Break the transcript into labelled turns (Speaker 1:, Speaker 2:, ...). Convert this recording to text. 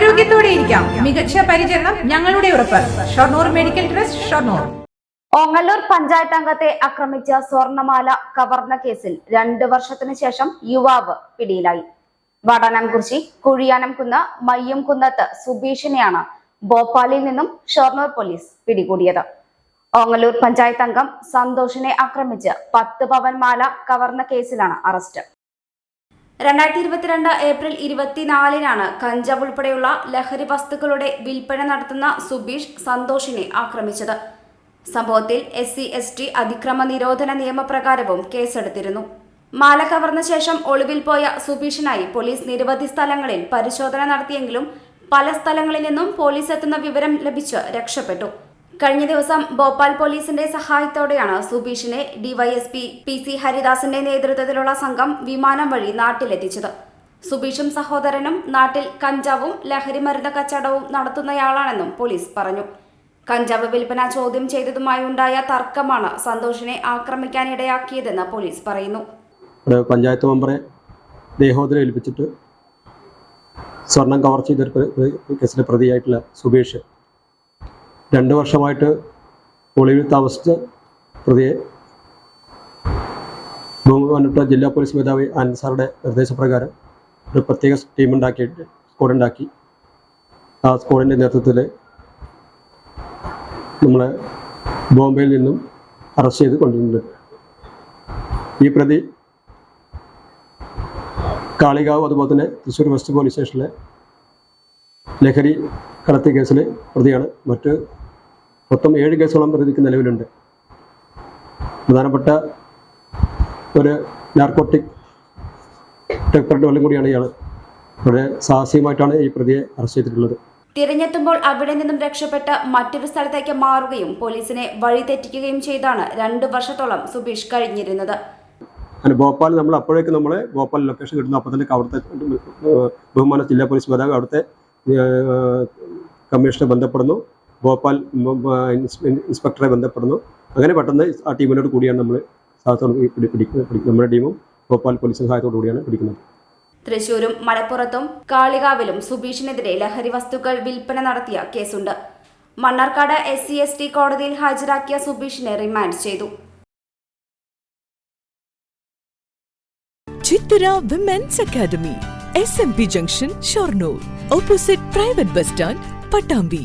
Speaker 1: ആരോഗ്യത്തോടെ ഇരിക്കാം. മികച്ച പരിചരണം ഞങ്ങളുടെ ഉറപ്പ്. Shoranur medical trust Shoranur.
Speaker 2: Ongallur panchayat അംഗത്തെ ആക്രമിച്ച സ്വർണമാല കവർന്ന കേസിൽ രണ്ടു വർഷത്തിനു ശേഷം യുവാവ് പിടിയിലായി. വടനംകുറിശി കുഴിയാനംകുന്ന് മയ്യംകുന്നത്ത് സുബീഷിനെയാണ് ഭോപ്പാലിൽ നിന്നും ഷൊർണൂർ പോലീസ് പിടികൂടിയത്. ഓങ്ങല്ലൂർ പഞ്ചായത്ത് അംഗം സന്തോഷിനെ ആക്രമിച്ച് പത്ത് പവൻ മാല കവർന്ന കേസിലാണ് അറസ്റ്റ്. രണ്ടായിരത്തി ഇരുപത്തിരണ്ട് ഏപ്രിൽ ഇരുപത്തിനാലിനാണ് കഞ്ചാവ് ഉൾപ്പെടെയുള്ള ലഹരി വസ്തുക്കളുടെ വിൽപ്പന നടത്തുന്ന സുബീഷ് സന്തോഷിനെ ആക്രമിച്ചത്. സംഭവത്തിൽ എസ് സി എസ് ടി അതിക്രമ നിരോധന നിയമപ്രകാരവും കേസെടുത്തിരുന്നു. മാല കവർന്ന ശേഷം ഒളിവിൽ പോയ സുബീഷിനായി പോലീസ് നിരവധി സ്ഥലങ്ങളിൽ പരിശോധന നടത്തിയെങ്കിലും പല സ്ഥലങ്ങളിൽ നിന്നും പോലീസ് എത്തുന്ന വിവരം ലഭിച്ച് രക്ഷപ്പെട്ടു. കഴിഞ്ഞ ദിവസം ഭോപ്പാൽ പോലീസിന്റെ സഹായത്തോടെയാണ് സുബീഷിനെ ഡിവൈഎസ്പി പി സി ഹരിദാസിന്റെ നേതൃത്വത്തിലുള്ള സംഘം വിമാനം വഴി നാട്ടിലെത്തിച്ചത്. സുബീഷും സഹോദരനും നാട്ടിൽ കഞ്ചാവും ലഹരി മരുന്ന് കച്ചവടവും നടത്തുന്നയാളാണെന്നും പോലീസ് പറഞ്ഞു. കഞ്ചാവ് വിൽപ്പന ചോദ്യം ചെയ്തതുമായി ഉണ്ടായ തർക്കമാണ് സന്തോഷിനെ ആക്രമിക്കാനിടയാക്കിയതെന്ന് പോലീസ് പറയുന്നു.
Speaker 3: പഞ്ചായത്ത് മെമ്പറെ ദേഹോദരം ഏൽപ്പിച്ചിട്ട് സ്വർണം കവർ ചെയ്ത കേസിലെ പ്രതിയായിട്ടുള്ള സുബീഷ് രണ്ട് വർഷമായിട്ട് ഒളിവിൽ താമസിച്ച പ്രതിയെ ബഹുമാനപ്പെട്ട ജില്ലാ പോലീസ് മേധാവി അൻസാറുടെ സാറുടെ നിർദ്ദേശപ്രകാരം ഒരു പ്രത്യേക ടീം ഉണ്ടാക്കിയിട്ട് സ്ക്വാഡ് ഉണ്ടാക്കി. ആ സ്ക്വാഡിന്റെ നേതൃത്വത്തിൽ നമ്മളെ ബോംബെയിൽ നിന്നും അറസ്റ്റ് ചെയ്ത് കൊണ്ടുവരുന്നുണ്ട് ഈ പ്രതി കാളികാവ് അതുപോലെ തന്നെ തൃശ്ശൂർ വെസ്റ്റ് പോലീസ് സ്റ്റേഷനിലെ ലഹരി കടത്തിയ കേസിലെ പ്രതിയാണ്. മറ്റ് മൊത്തം ഏഴ് കേസുകളും പ്രതിക്ക് നിലവിലുണ്ട്. പ്രധാനപ്പെട്ട ഒരു നാർക്കോട്ടിക് ടെക്പറേറ്റോലും കൂടിയാണ് ഇയാൾ വളരെ സാഹസികമായിട്ടാണ് ഈ പ്രതിയെ അറസ്റ്റ് ചെയ്തിട്ടുള്ളത്.
Speaker 2: തിരഞ്ഞെത്തുമ്പോൾ അവിടെ നിന്നും രക്ഷപ്പെട്ട് മറ്റൊരു സ്ഥലത്തേക്ക് മാറുകയും പോലീസിനെ വഴിതെറ്റിക്കുകയും ചെയ്താണ് രണ്ടു വർഷത്തോളം സുബീഷ് കഴിഞ്ഞിരുന്നത്.
Speaker 3: അങ്ങനെ ഭോപ്പാൽ നമ്മൾ അപ്പോഴേക്കും നമ്മൾ ഭോപ്പാൽ ലൊക്കേഷൻ കിട്ടുന്നു അപ്പോൾ തന്നെ അവിടുത്തെ ബഹുമാന ജില്ലാ പോലീസ് മേധാവി അവിടുത്തെ കമ്മീഷനെ ബന്ധപ്പെടുന്നു. ഭോപ്പാൽ ഇൻസ്പെക്ടറെ ബന്ധപ്പെടുന്നു. അങ്ങനെ പെട്ടെന്ന് ആ ടീമിനോട് കൂടിയാണ് നമ്മൾ സഹായത്തോട് പിടിക്കുന്നത് നമ്മുടെ ടീമും ഭോപ്പാൽ പോലീസ് സഹായത്തോടു കൂടിയാണ് പിടിക്കുന്നത്.
Speaker 2: തൃശൂരും മലപ്പുറത്തും കാളികാവിലും സുബീഷിനെതിരെ ലഹരി വസ്തുക്കൾ വിൽപ്പന നടത്തിയ കേസുണ്ട്. Mannarkkad S C S T കോടതിയിൽ ഹാജരാക്കിയ സുബീഷിനെ റിമാൻഡ് ചെയ്തു.
Speaker 4: Chithara women's academy S M P junction Shoranur opposite private bus stand Pattambi